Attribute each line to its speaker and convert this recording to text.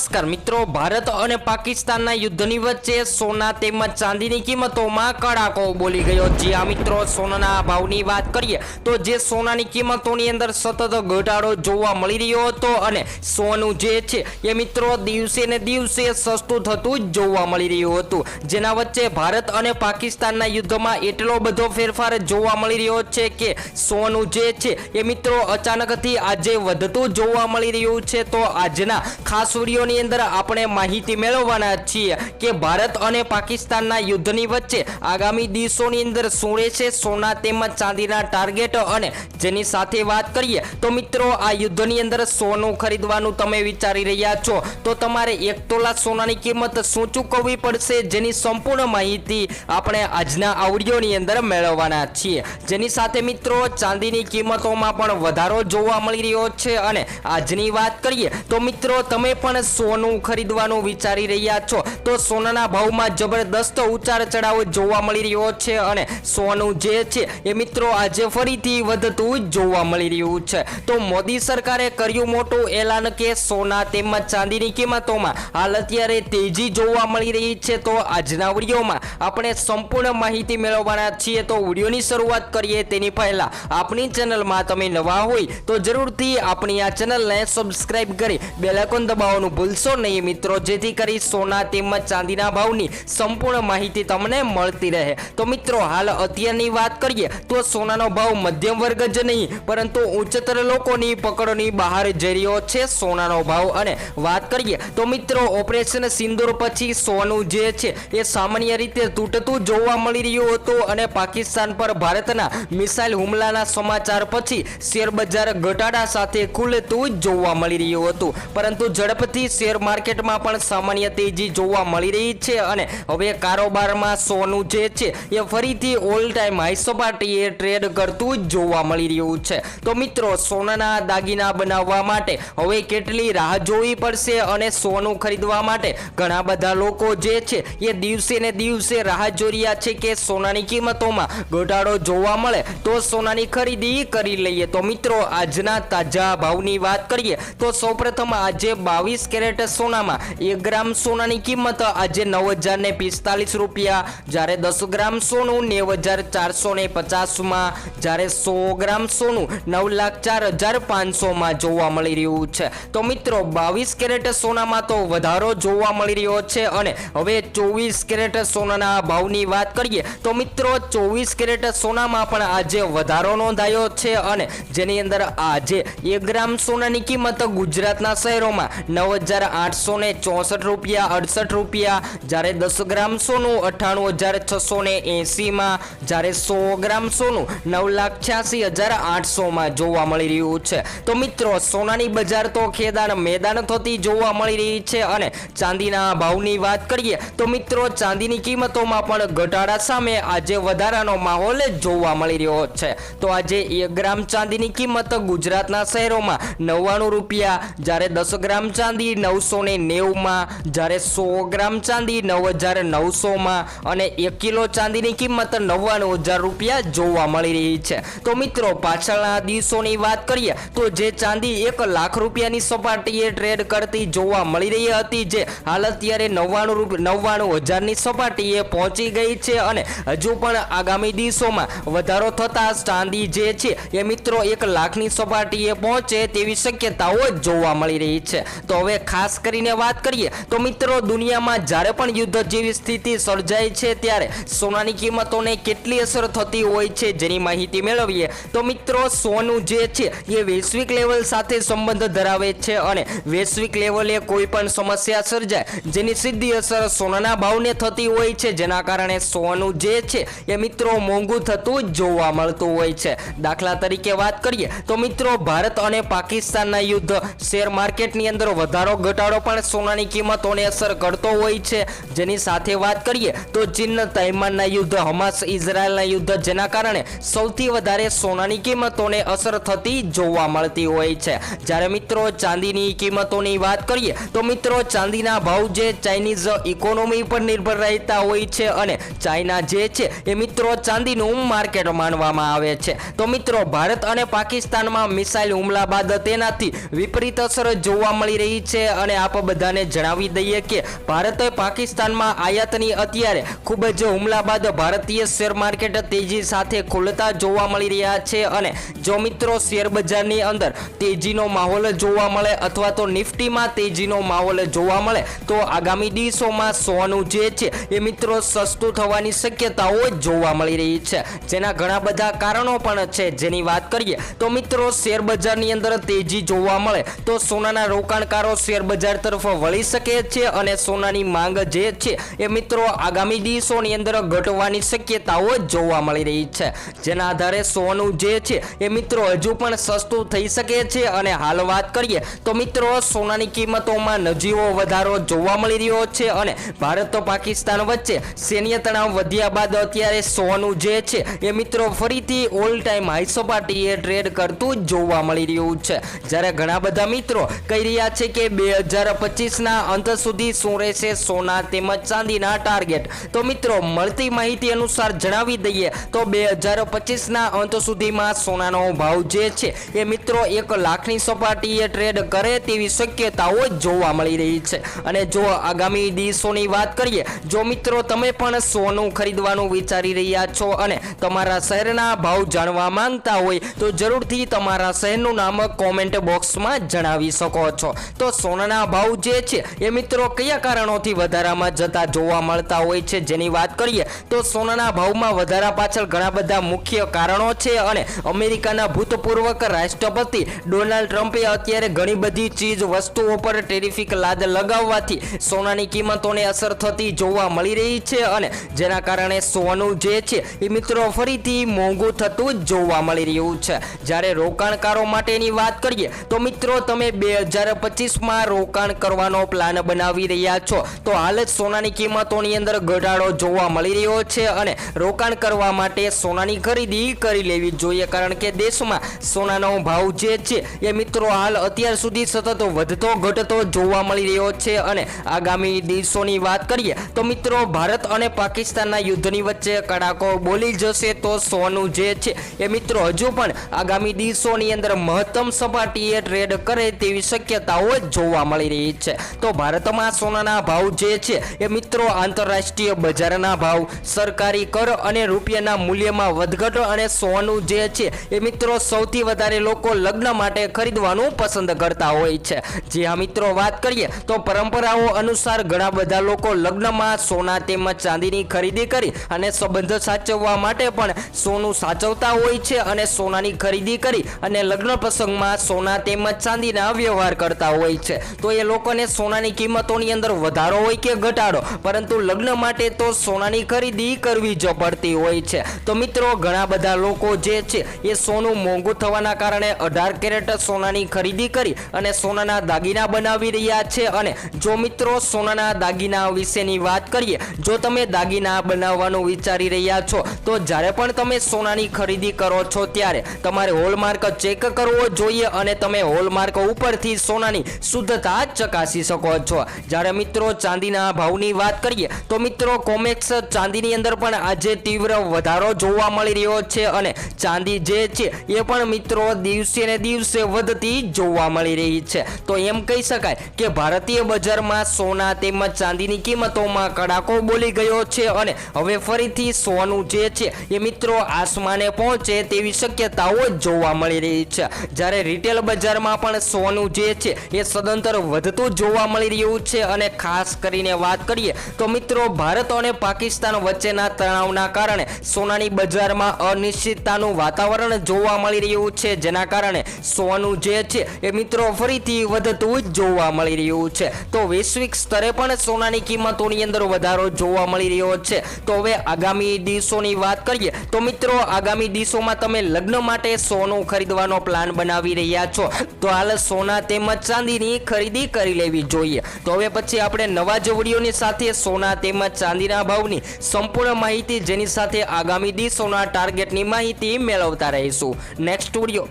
Speaker 1: નમસ્કાર મિત્રો, ભારત અને પાકિસ્તાનના યુદ્ધની વચ્ચે સોના તેમજ ચાંદીની કિંમતોમાં કડાકો બોલી ગયો. જે આ મિત્રો, સોનાના ભાવની વાત કરીએ તો જે સોનાની કિંમતોની અંદર સતત ઘટાડો જોવા મળી રહ્યો હતો અને સોનું જે છે એ મિત્રો દિવસે ને દિવસે સસ્તું થતું જોવા મળી રહ્યું હતું. જેના વચ્ચે ભારત અને પાકિસ્તાનના યુદ્ધમાં એટલો બધો ફેરફાર જોવા મળી રહ્યો છે કે સોનું જે છે એ મિત્રો અચાનકથી આજે વધતું જોવા મળી રહ્યું છે. તો આજના ખાસ વિડીયોની અંદર આપણે માહિતી મેળવવાના છીએ કે ભારત અને પાકિસ્તાનના યુદ્ધની વચ્ચે આગામી દિવસોની અંદર શું રહેશે, સોના તેમજ ચાંદીના ટાર્ગેટ અને જેની સાથે વાત કરીએ તો મિત્રો આ યુદ્ધની અંદર સોનું ખરીદવાનું તમે વિચારી રહ્યા છો. તો તમારે એક તોલા સોનાની કિંમત શું ચૂકવવી પડશે જેની સંપૂર્ણ માહિતી આપણે આજના આ વિડીયોની અંદર મેળવવાના છીએ. જેની સાથે મિત્રો ચાંદીની કિંમતોમાં પણ વધારો જોવા મળી રહ્યો છે અને આજની વાત કરીએ તો મિત્રો તમે પણ સોનું ખરીદવાનું વિચારી રહ્યા છો. તો સોનાના ભાવમાં જબરદસ્ત ઉતાર ચઢાવ જોવા મળી રહ્યો છે અને સોનું જે છે એ મિત્રો આજે ફરીથી વધતું જોવા મળી રહ્યું છે. તો મોદી સરકારે કર્યું મોટું એલાન કે સોના તેમજ ચાંદીની કિંમતોમાં હાલ અત્યારે તેજી જોવા મળી રહી છે. તો આજના વિડીયોમાં આપણે સંપૂર્ણ માહિતી મેળવવાના છીએ. તો વિડીયોની શરૂઆત કરીએ તેની પહેલા આપણી ચેનલમાં તમે નવા હોય તો જરૂરથી આપણી આ ચેનલને સબસ્ક્રાઈબ કરી બેલાઇકોન દબાવવાનું ભૂલશો નહીં મિત્રો. જેથી કરી સોના તેમજ ચાંદીના ભાવની સંપૂર્ણ માહિતી તમને મળતી રહે. તો મિત્રો, હાલ અત્યારની વાત કરીએ તો સોનાનો ભાવ મધ્યમ વર્ગ જ નહીં, પરંતુ ઉચ્ચતર લોકોની પકડની બહાર જઈ રહ્યો છે સોનાનો ભાવ. અને વાત કરીએ તો મિત્રો, ઓપરેશન સિંદૂર પછી સોનું જે છે, એ સામાન્ય રીતે તૂટતું જોવા મળી રહ્યું હતું અને પાકિસ્તાન પર ભારતના મિસાઇલ હુમલાના સમાચાર પછી શેરબજાર ઘટાડા સાથે ખુલતું જોવા મળી રહ્યું હતું. પરંતુ ઝડપથી શેર માર્કેટમાં પણ સામાન્ય તેજી જોવા મળી રહી છે અને હવે કારોબારમાં સોનું જે છે એ ફરીથી ઓલ ટાઈમ હાઈસપાટીએ ટ્રેડ કરતું જોવા મળી રહ્યું છે. તો મિત્રો, સોનાના દાગીના બનાવવા માટે હવે કેટલી રાહ જોવી પડશે અને સોનું ખરીદવા માટે ઘણા બધા લોકો જે છે એ દિવસે ને દિવસે રાહ જોઈ રહ્યા છે કે સોનાની કિંમતોમાં ઘટાડો જોવા મળે તો સોનાની ખરીદી કરી લઈએ. તો મિત્રો, આજના તાજા ભાવની વાત કરીએ તો સૌપ્રથમ આજે બાવીસ કેરેટ સોનામાં એક ગ્રામ સોનાની કિંમત આજે નવ હજાર ને પિસ્તાલીસ રૂપિયા. જ્યારે દસ ગ્રામ સોનું નેવ હજાર ચારસો ને પચાસમાં. જ્યારે સો ગ્રામ સોનું નવ લાખ ચાર હજાર પાંચસોમાં જોવા મળી રહ્યું છે. તો મિત્રો, બાવીસ કેરેટ સોનામાં તો વધારો જોવા મળી રહ્યો છે અને હવે ચોવીસ કેરેટ સોનાના ભાવની વાત કરીએ તો મિત્રો, ચોવીસ કેરેટ સોનામાં પણ આજે વધારો નોંધાયો છે અને જેની અંદર આજે એક ગ્રામ સોનાની કિંમત ગુજરાતના શહેરોમાં નવ હજાર આઠસો ને ચોસઠ રૂપિયા, અડસઠ રૂપિયા. જ્યારે દસ ગ્રામ સોનું અઠ્ઠાણું હજાર છસો ને એંસીમાં જ્યારે સો ગ્રામ સોનું નવ લાખ છ્યાસી હજાર આઠસોમાં જોવા મળી રહ્યું છે. તો મિત્રો, સોનાની બજાર તો ખેદાન મેદાન થતી જોવા મળી રહી છે અને ચાંદીના ભાવની વાત કરીએ, તો મિત્રો, ચાંદીની કિંમતોમાં પણ ઘટાડા સામે આજે વધારાનો માહોલ જોવા મળી રહ્યો છે. તો આજે એક ગ્રામ ચાંદીની કિંમત ગુજરાતના શહેરોમાં નવ્વાણું રૂપિયા. જ્યારે દસ ગ્રામ ચાંદી નવસો ને નેવુંમાં જ્યારે સો ગ્રામ ચાંદી નવ હજાર નવસોમાં અને એક કિલો ચાંદીની કિંમત નવ્વાણું હજાર રૂપિયા જોવા મળી રહી છે. તો મિત્રો, પાછળના દિવસોની વાત કરીએ, તો જે ચાંદી એક લાખ રૂપિયાની સપાટીએ ટ્રેડ કરતી જોવા મળી રહી હતી, જે હાલ અત્યારે નવ્વાણું રૂપ નવ્વાણું હજારની સપાટીએ પહોંચી ગઈ છે અને હજુ પણ આગામી દિવસોમાં વધારો થતા ચાંદી જે છે એ મિત્રો એક લાખની સપાટીએ પહોંચે તેવી શક્યતાઓ જોવા મળી રહી છે. તો હવે ખાસ કરીને વાત કરીએ તો મિત્રો, દુનિયામાં જ્યારે પણ યુદ્ધ જેવી સ્થિતિ સર્જાય છે ત્યારે સોનાની કિંમતોને કેટલી અસર થતી હોય છે જેની માહિતી મેળવીએ તો મિત્રો, સોનું જે છે એ વૈશ્વિક લેવલ સાથે સંબંધ ધરાવે છે અને વૈશ્વિક લેવલે કોઈ પણ સમસ્યા સર્જાય જેની સીધી અસર સોનાના ભાવને થતી હોય છે. જેના કારણે સોનું જે છે એ મિત્રો, મોંઘું થતું જોવા મળતું હોય છે. દાખલા તરીકે વાત કરીએ તો મિત્રો, ભારત અને પાકિસ્તાનના યુદ્ધ શેર માર્કેટની અંદર વધારો ઘટાડો પણ સોનાની કિંમતોને અસર કરતો હોય છે. જેની સાથે વાત કરીએ તો ચીન તૈમાનના યુદ્ધ, હમાસ ઇઝરાયલના યુદ્ધ જેના કારણે સૌથી વધારે સોનાની કિંમતોને અસર થતી જોવા મળતી હોય છે. જ્યારે મિત્રો ચાંદીની કિંમતોની વાત કરીએ તો મિત્રો ચાંદીના ભાવ જે ચાઇનીઝ ઇકોનોમી પર નિર્ભર રહેતા હોય છે અને ચાઇના જે છે એ મિત્રો ચાંદીનું માર્કેટ માનવામાં આવે છે. તો મિત્રો ભારત અને પાકિસ્તાનમાં મિસાઇલ હુમલા બાદ તેનાથી વિપરીત અસર જોવા મળી રહી છે અને આપ બધાને જણાવી દઈએ કે ભારતે પાકિસ્તાનમાં આયાતની અત્યારે ખૂબ જ હુમલા બાદ ભારતીય શેર માર્કેટ તેજી સાથે ખુલતા જોવા મળી રહ્યા છે અને જો મિત્રો શેર બજારની અંદર તેજીનો માહોલ જોવા મળે અથવા તો નિફ્ટીમાં તેજીનો માહોલ જોવા મળે, તો આગામી દિવસોમાં સોનું જે છે એ મિત્રો સસ્તું થવાની શક્યતાઓ જોવા મળી રહી છે. જેના ઘણા બધા કારણો પણ છે. જેની વાત કરીએ, તો મિત્રો શેર બજારની અંદર તેજી જોવા મળે, તો સોનાના રોકાણકારો શેર બજાર તરફ વળી શકે છે અને સોનાની માંગ જે છે એ મિત્રો આગામી દિવસોની અંદર ઘટવાની શક્યતાઓ જોવા મળી રહી છે. જેના આધારે સોનું જે છે એ મિત્રો હજુ પણ સસ્તું થઈ શકે છે અને હાલ વાત કરીએ તો મિત્રો સોનાની કિંમતોમાં નજીવો વધારો જોવા મળી રહ્યો છે અને ભારત તો પાકિસ્તાન વચ્ચે સૈન્ય તણાવ વધ્યા બાદ અત્યારે સોનું જે છે એ મિત્રો ફરીથી ઓલ ટાઈમ હાઈ સપાટીએ ટ્રેડ કરતું જોવા મળી રહ્યું છે. જ્યારે ઘણા બધા મિત્રો કહી રહ્યા છે કે બે હજાર પચીસના અંત સુધી શું રહેશે સોના તેમજ ચાંદીના ટાર્ગેટ તો મિત્રો, મળતી માહિતી અનુસાર જણાવી દઈએ તો બે હજાર પચીસના અંત સુધીમાં સોનાનો ભાવ જે છે એ મિત્રો એક લાખની સપાટીએ ટ્રેડ કરે તેવી શક્યતાઓ જોવા મળી રહી છે. અને જો આગામી દિવસોની વાત કરીએ, જો મિત્રો તમે પણ સોનું ખરીદવાનું વિચારી રહ્યા છો અને તમારા શહેરના ભાવ જાણવા માંગતા હોય, તો જરૂરથી તમારા શહેરનું નામ કોમેન્ટ બોક્સમાં જણાવી શકો છો. તો સોનાના ભાવ જે છે એ મિત્રો કયા કારણોથી વધારામાં જતા જોવા મળતા હોય છે? જેની વાત કરીએ તો સોનાના ભાવમાં વધારા પાછળ ઘણા બધા મુખ્ય કારણો છે અને અમેરિકાના ભૂતપૂર્વ રાષ્ટ્રપતિ ડોનાલ્ડ ટ્રમ્પે અત્યારે ઘણી બધી ચીજ વસ્તુઓ પર ટેરિફિક લાદ લગાવવાથી સોનાની કિંમતોને અસર થતી જોવા મળી રહી છે અને જેના કારણે સોનું જે છે એ મિત્રો ફરીથી મોંઘું થતું જોવા મળી રહ્યું છે. જ્યારે રોકાણકારો માટેની વાત કરીએ તો મિત્રો તમે બે હજાર પચીસમાં રોકાણ કરવાનો પ્લાન બનાવી રહ્યા છો. તો હાલ જ સોનાની કિંમતોની અંદર ઘટાડો જોવા મળી રહ્યો છે અને રોકાણ કરવા માટે સોનાની ખરીદી કરી લેવી જોઈએ કારણ કે દેશમાં સોનાનો ભાવ જે છે એ મિત્રો હાલ અત્યાર સુધી સતત વધતો ઘટતો જોવા મળી રહ્યો છે અને આગામી દિવસોની વાત કરીએ તો મિત્રો ભારત અને પાકિસ્તાનના યુદ્ધની વચ્ચે કડાકો બોલી જશે તો સોનું જે છે એ મિત્રો હજુ પણ આગામી દિવસોની અંદર મહત્તમ સપાટીએ ટ્રેડ કરે તેવી શક્યતાઓ જોવા મળી રહી છે. તો ભારતમાં સોનાના ભાવ જે છે એ મિત્રો આંતરરાષ્ટ્રીય બજારના ભાવ, સરકારી કર અને રૂપિયાના મૂલ્યમાં વધઘટ અને સોનું જે છે એ મિત્રો સૌથી વધારે લોકો લગ્ન માટે ખરીદવાનું પસંદ કરતા હોય છે. જે આ મિત્રો, વાત કરીએ તો પરંપરાઓ અનુસાર ઘણા બધા લોકો લગ્નમાં સોના તેમજ ચાંદીની ખરીદી કરી અને સંબંધ સાચવવા માટે પણ સોનું સાચવતા હોય છે અને સોનાની ખરીદી કરી અને લગ્ન પ્રસંગમાં સોના તેમજ ચાંદીના વ્યવહાર કરતા હોય છે. તો એ લોકોને સોનાની કિંમતોની અંદર વધારો હોય કે ઘટાડો, પરંતુ લગ્ન માટે તો સોનાની ખરીદી કરવી જ પડતી હોય છે. તો મિત્રો, ઘણા બધા લોકો જે છે, એ સોનું મોંઘું થવાના કારણે અઢાર કેરેટ સોનાની ખરીદી કરી અને સોનાના દાગીના બનાવી રહ્યા છે. અને જો મિત્રો, સોનાના દાગીના વિશેની વાત કરીએ, જો તમે દાગીના બનાવવાનું વિચારી રહ્યા છો, તો જ્યારે પણ તમે સોનાની ખરીદી કરો છો, ત્યારે તમારે હોલમાર્ક ચેક કરવો જોઈએ અને તમે હોલમાર્ક ઉપરથી સોનાની શુદ્ધતા ચકાસી શકો છો. જ્યારે મિત્રો ચાંદીના ભાવની વાત કરીએ, તો મિત્રો કોમેક્સ ચાંદીની અંદર પણ આજે તીવ્ર વધારો જોવા મળી રહ્યો છે અને ચાંદી જે છે, એ પણ મિત્રો દિવસે ને દિવસે વધતી જોવા મળી રહી છે. તો એમ કહી શકાય કે ભારતીય બજારમાં સોના તેમજ ચાંદીની કિંમતોમાં કડાકો બોલી ગયો છે અને હવે ફરીથી સોનું જે છે, એ મિત્રો આસમાને પહોંચે તેવી શક્યતાઓ જોવા મળી રહી છે. જ્યારે રિટેલ બજારમાં પણ સોનું જે છે, એ સદંતર વધતું જોવા મળી રહ્યું છે અને ખાસ કરીને વાત કરીએ તો મિત્રો, ભારત અને પાકિસ્તાન વચ્ચેના તણાવના કારણે સોનાની બજારમાં અનિશ્ચિતતાનું વાતાવરણ જોવા મળી રહ્યું છે. જેના કારણે સોનું જે છે એ મિત્રો ફરીથી વધતું જ જોવા મળી રહ્યું છે. તો વૈશ્વિક સ્તરે પણ સોનાની કિંમતોની અંદર વધારો જોવા મળી રહ્યો છે. તો હવે આગામી દિવસોની વાત કરીએ તો મિત્રો, આગામી દિવસોમાં તમે લગ્ન માટે સોનું ખરીદવાનો પ્લાન બનાવી રહ્યા છો. તો હાલ સોના તેમજ ચાંદીની ખરીદી કરી લેવી જોઈએ. તો હવે પછી આપણે નવા જ સાથે સોના તેમજ ચાંદીના ભાવની સંપૂર્ણ માહિતી જેની સાથે આગામી દિવસોના ટાર્ગેટની માહિતી મેળવતા રહીશું. Next video